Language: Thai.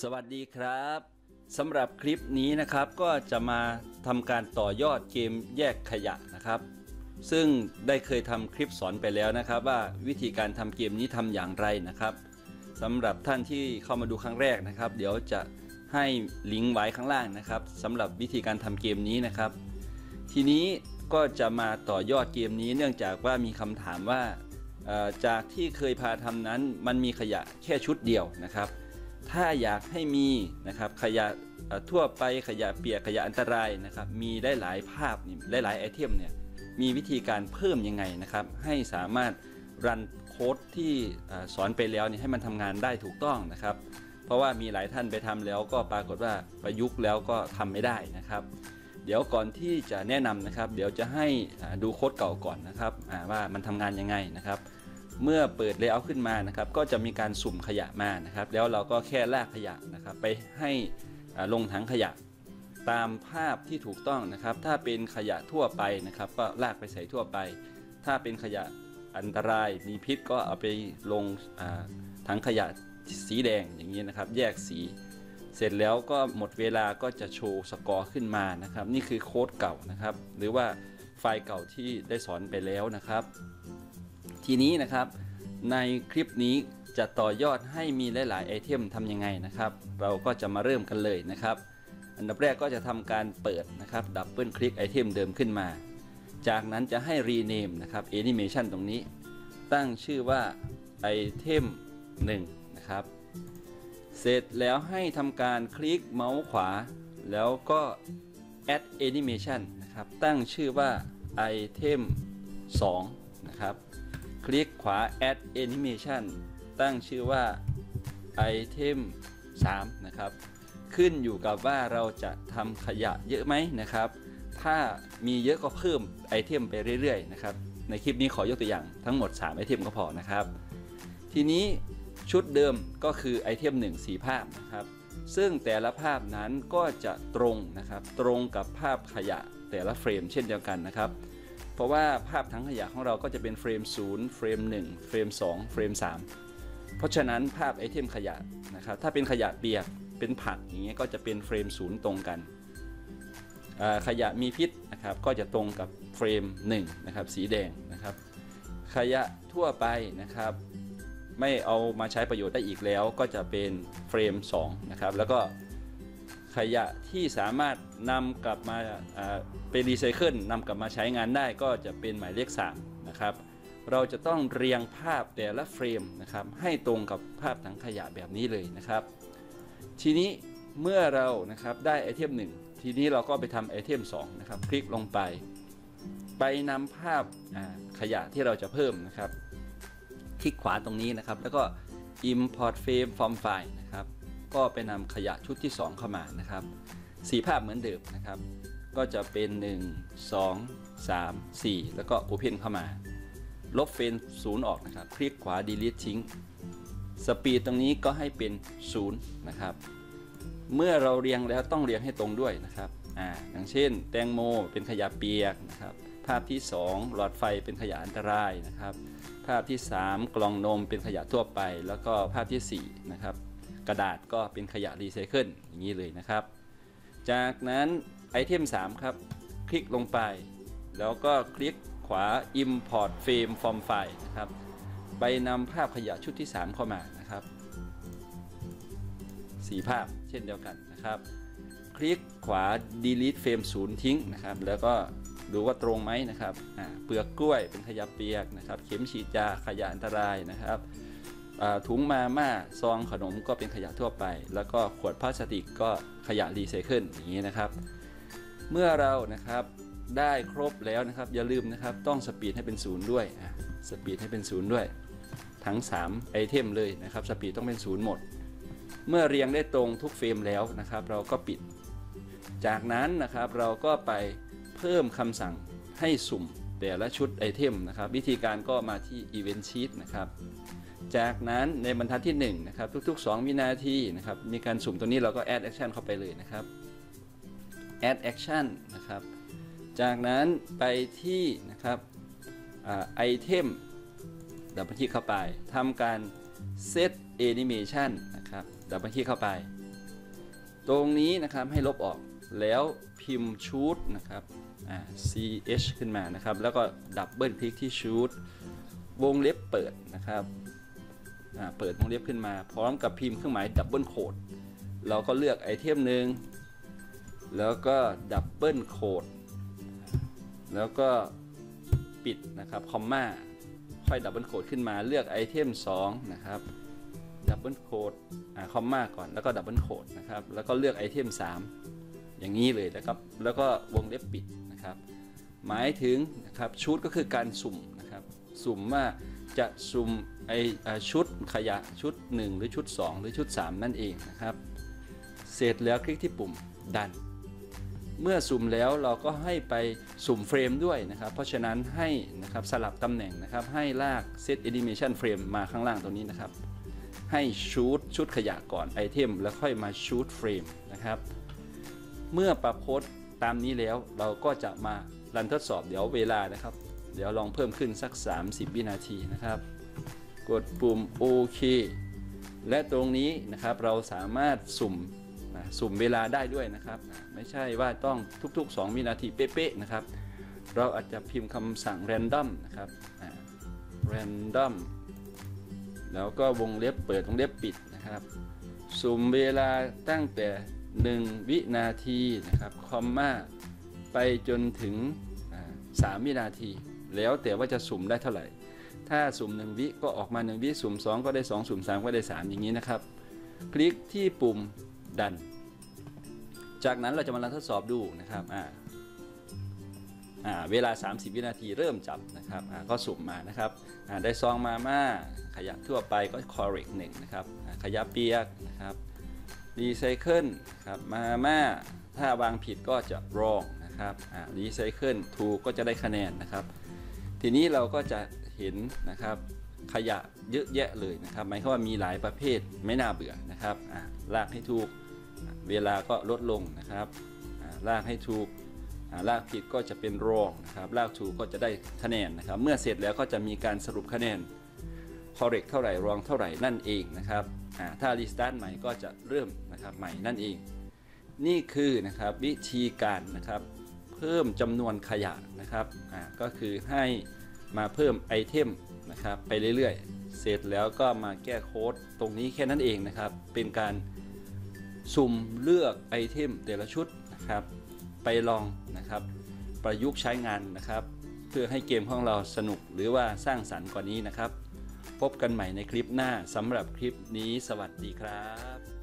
สวัสดีครับสำหรับคลิปนี้นะครับก็จะมาทำการต่อยอดเกมแยกขยะนะครับ ซึ่งได้เคยทำคลิปสอนไปแล้วนะครับ ว่าวิธีการทำเกมนี้ทำอย่างไรนะครับสำหรับท่านที่เข้ามาดูครั้งแรกนะครับ เดี๋ยวจะให้ลิงก์ไว้ข้างล่างนะครับสำหรับวิธีการทำเกมนี้นะครับ ทีนี้ก็จะมาต่อยอดเกมนี้เนื่องจากว่ามีคำถามว่าจากที่เคยพาทำนั้นมันมีขยะแค่ชุดเดียวนะครับ ถ้าอยากให้มีนะครับขยะทั่วไปขยะเปียกขยะอันตรายนะครับมีได้หลายภาพนี่หลายๆไอเทมเนี่ยมีวิธีการเพิ่มยังไงนะครับ ให้สามารถรันโค้ดที่สอนไปแล้วนี่ให้มันทำงานได้ถูกต้องนะครับ เพราะว่ามีหลายท่านไปทำแล้วก็ปรากฏว่าประยุกต์แล้วก็ทำไม่ได้นะครับ เดี๋ยวก่อนที่จะแนะนำนะครับ เดี๋ยวจะให้ดูโค้ดเก่าก่อนนะครับว่ามันทำงานยังไงนะครับ เมื่อเปิดเลเยอร์ขึ้นมานะครับ ก็จะมีการสุ่มขยะมานะครับ แล้วเราก็แค่ลากขยะนะครับ ไปให้ลงถังขยะตามภาพที่ถูกต้องนะครับ ถ้าเป็นขยะทั่วไปนะครับ ก็ลากไปใส่ทั่วไป ถ้าเป็นขยะอันตรายมีพิษก็เอาไปลงถังขยะสีแดงอย่างนี้นะครับ แยกสีเสร็จแล้วก็หมดเวลาก็จะโชว์สกอร์ขึ้นมานะครับ นี่คือโค้ดเก่านะครับ หรือว่าไฟล์เก่าที่ได้สอนไปแล้วนะครับ ทีนี้นะครับ ในคลิปนี้จะต่อยอดให้มีหลาย ๆ ไอเทมทำยังไงนะครับ เราก็จะมาเริ่มกันเลยนะครับ อันดับแรกก็จะทำการเปิดนะครับดับเบิลคลิกไอเทมเดิมขึ้นมา จากนั้นจะให้รีเนมนะครับแอนิเมชันตรงนี้ ตั้งชื่อว่าไอเทม1นะครับ เสร็จแล้วให้ทำการคลิกเมาส์ขวา แล้วก็ add animation นะครับ ตั้งชื่อว่า item 2 นะครับ คลิกขวา add animation ตั้งชื่อว่า item 3 นะครับ ขึ้นอยู่กับว่าเราจะทำขยะเยอะไหมนะครับ ถ้ามีเยอะก็เพิ่มไอเทมไปเรื่อยๆนะครับ ในคลิปนี้ขอยกตัวอย่างทั้งหมด 3 ไอเทมก็พอนะครับ ทีนี้ชุดเดิมก็คือไอเทม1สีภาพนะครับ ซึ่งแต่ละภาพนั้นก็จะตรงนะครับ ตรงกับภาพขยะแต่ละเฟรมเช่นเดียวกันนะครับ เพราะว่าภาพทั้งขยะของเราก็จะเป็นเฟรม 0 เฟรม 1 เฟรม 2 เฟรม 3 เพราะฉะนั้นภาพไอเทมขยะนะครับถ้าเป็นขยะเปียกเป็นผักอย่างเงี้ยก็จะเป็นเฟรม 0 ตรงกัน ขยะมีพิษนะครับก็จะตรงกับเฟรม 1 นะครับสีแดงนะครับ ขยะทั่วไปนะครับ ไม่เอามาใช้ประโยชน์ได้อีกแล้วก็จะเป็นเฟรม 2 นะครับแล้วก็ ขยะที่สามารถนำกลับมาอ่าเป็นรีไซเคิลนำกลับมาใช้งานได้ก็จะเป็นหมายเลข3นะครับเราจะต้องเรียงภาพแต่ละเฟรมนะครับให้ตรงกับภาพถังขยะแบบนี้เลยนะครับ ทีนี้เมื่อเรานะครับได้ไอเทม1ทีนี้เราก็ไปทำไอเทม2นะครับคลิกลงไป ไปนำภาพขยะที่เราจะเพิ่มนะครับ คลิกขวาตรงนี้นะครับ แล้วก็ import frame from file นะครับ ก็ไปนำขยะชุดที่ 2 เข้ามานะครับสีภาพเหมือนเดิมนะครับ ก็จะเป็น 1 2 3 4 แล้วก็ open เข้ามา ลบเฟรม0ออกนะครับ คลิกขวา delete ทิ้ง สปีดตรงนี้ก็ให้เป็น0นะครับ เมื่อเราเรียงแล้วต้องเรียงให้ตรงด้วยนะครับอ่าอย่างเช่น แตงโมเป็นขยะเปียกนะครับ ภาพที่ 2 หลอดไฟเป็นขยะอันตรายนะครับ ภาพที่ 3 กล่องนมเป็นขยะทั่วไป แล้วก็ภาพที่4นะครับ กระดาษก็เป็นขยะรีไซเคิลอย่างนี้เลยนะครับ จากนั้นไอเทม 3 ครับ คลิกลงไป แล้วก็คลิกขวา import frame from file นะครับไปนำภาพขยะชุดที่ 3 เข้ามานะครับสีภาพเช่นเดียวกันนะครับ คลิกขวา delete frame 0ทิ้งนะครับ แล้วก็ดูว่าตรงไหมนะครับเปลือกกล้วยเป็นขยะเปียกนะครับ เข็มฉีดยาขยะอันตรายนะครับ ถุงมาม่าซองขนมก็เป็นขยะทั่วไป แล้วก็ขวดพลาสติกก็ขยะรีไซเคิลอย่างนี้นะครับ เมื่อเรานะครับได้ครบแล้วนะครับ อย่าลืมนะครับต้องสปีดให้เป็นศูนย์ด้วยสปีดให้เป็นศูนย์ด้วย ทั้ง 3 ไอเทมเลยนะครับสปีดต้องเป็นศูนย์หมด เมื่อเรียงได้ตรงทุกเฟรมแล้วนะครับ เราก็ปิด จากนั้นนะครับเราก็ไปเพิ่มคำสั่งให้สุ่มแต่ละชุดไอเทมนะครับ วิธีการก็มาที่ Event Sheet นะครับ จากนั้นในบรรทัดที่1นะครับทุก ๆ 2 วินาทีนะครับมีการสุ่มตัวนี้เราก็ add action เข้าไปเลยนะครับ add action นะครับ จากนั้นไปที่นะครับไอเทมดับเบิลคลิกเข้าไปทำการ set animation นะครับดับเบิลคลิกเข้าไป ตรงนี้นะครับให้ลบออกแล้วพิมพ์ชูดนะครับ ch ขึ้นมานะครับ แล้วก็ดับเบิลคลิกที่ชูดวงเล็บเปิดนะครับ เปิดวงเล็บขึ้นมา พร้อมกับพิมพ์เครื่องหมายดับเบิลโคดเราก็เลือกไอเทมหนึ่งแล้วก็ดับเบิลโคดแล้วก็ปิดนะครับคอมมาค่อยดับเบิลโคดขึ้นมาเลือกไอเทม2นะครับดับเบิลโคดคอมมาก่อนแล้วก็ดับเบิลโคดนะครับแล้วก็เลือกไอเทม3 อย่างนี้เลยนะครับแล้วก็วงเล็บปิดนะครับ หมายถึงนะครับชุดก็คือการสุ่มนะครับสุ่มว่า จะสุ่มไอชุดขยะชุด 1 หรือชุด 2 หรือชุด 3 นั่นเองนะครับ เสร็จแล้วคลิกที่ปุ่มดัน เมื่อสุ่มแล้วเราก็ให้ไปสุ่มเฟรมด้วยนะครับ เพราะฉะนั้นให้นะครับสลับตำแหน่งนะครับ ให้ลาก Set Animation Frame มาข้างล่างตรงนี้นะครับ ให้ชูดชุดขยะก่อนไอเทมแล้วค่อยมาชูดเฟรมนะครับ เมื่อปรับโค้ดตามนี้แล้วเราก็จะมารันทดสอบเดี๋ยวเวลานะครับ เดี๋ยวลองเพิ่มขึ้นสัก 30 วินาทีนะครับ กดปุ่มโอเคและตรงนี้นะครับเราสามารถสุ่มสุ่มเวลาได้ด้วยนะครับ ไม่ใช่ว่าต้องทุก ๆ 2 วินาทีเป๊ะๆนะครับ เราอาจจะพิมพ์คำสั่ง random นะครับ random แล้วก็วงเล็บเปิดวงเล็บปิดนะครับ สุ่มเวลาตั้งแต่ 1 วินาทีนะครับคอมมาไปจนถึงอ่า3วินาที แล้วแต่ว่าจะสุ่มได้เท่าไหร่ ถ้าสุ่ม1วิก็ออกมา1วิสุ่ม 2 ก็ได้ 2 สุ่ม 3 ก็ได้ 3 อย่างนี้นะครับ คลิกที่ปุ่มดัน จากนั้นเราจะมาลองทดสอบดูนะครับอ่าอ่าเวลา 30 วินาทีเริ่มจับนะครับอ่าก็สุ่มมานะครับอ่าได้ซองมาม่าขยะทั่วไปก็ correct หนึ่งนะครับขยะเปียกนะครับรีไซเคิลครับมาม่าถ้าวางผิดก็จะ wrong นะครับอ่ารีไซเคิลถูกก็จะได้คะแนนนะครับ ทีนี้เราก็จะเห็นนะครับขยะเยอะแยะเลยนะครับ หมายความว่ามีหลายประเภทไม่น่าเบื่อนะครับอ่าลากให้ถูกเวลาก็ลดลงนะครับอ่าลากให้ถูกอ่าลากผิดก็จะเป็น wrong นะครับลากถูกก็จะได้คะแนนนะครับ เมื่อเสร็จแล้วก็จะมีการสรุปคะแนน correct เท่าไหร่ wrong เท่าไหร่นั่นเองนะครับอ่าถ้า restart ใหม่ก็จะเริ่มนะครับใหม่นั่นเอง นี่คือนะครับวิธีการนะครับ เพิ่มจำนวนขยะนะครับอ่าก็คือให้มาเพิ่มไอเทมนะครับไปเรื่อยๆ เสร็จแล้วก็มาแก้โค้ดตรงนี้แค่นั้นเองนะครับ เป็นการสุ่มเลือกไอเทมแต่ละชุดนะครับ ไปลองนะครับ ประยุกต์ใช้งานนะครับ เพื่อให้เกมของเราสนุกหรือว่าสร้างสรรค์กว่านี้นะครับ พบกันใหม่ในคลิปหน้าสำหรับคลิปนี้สวัสดีครับ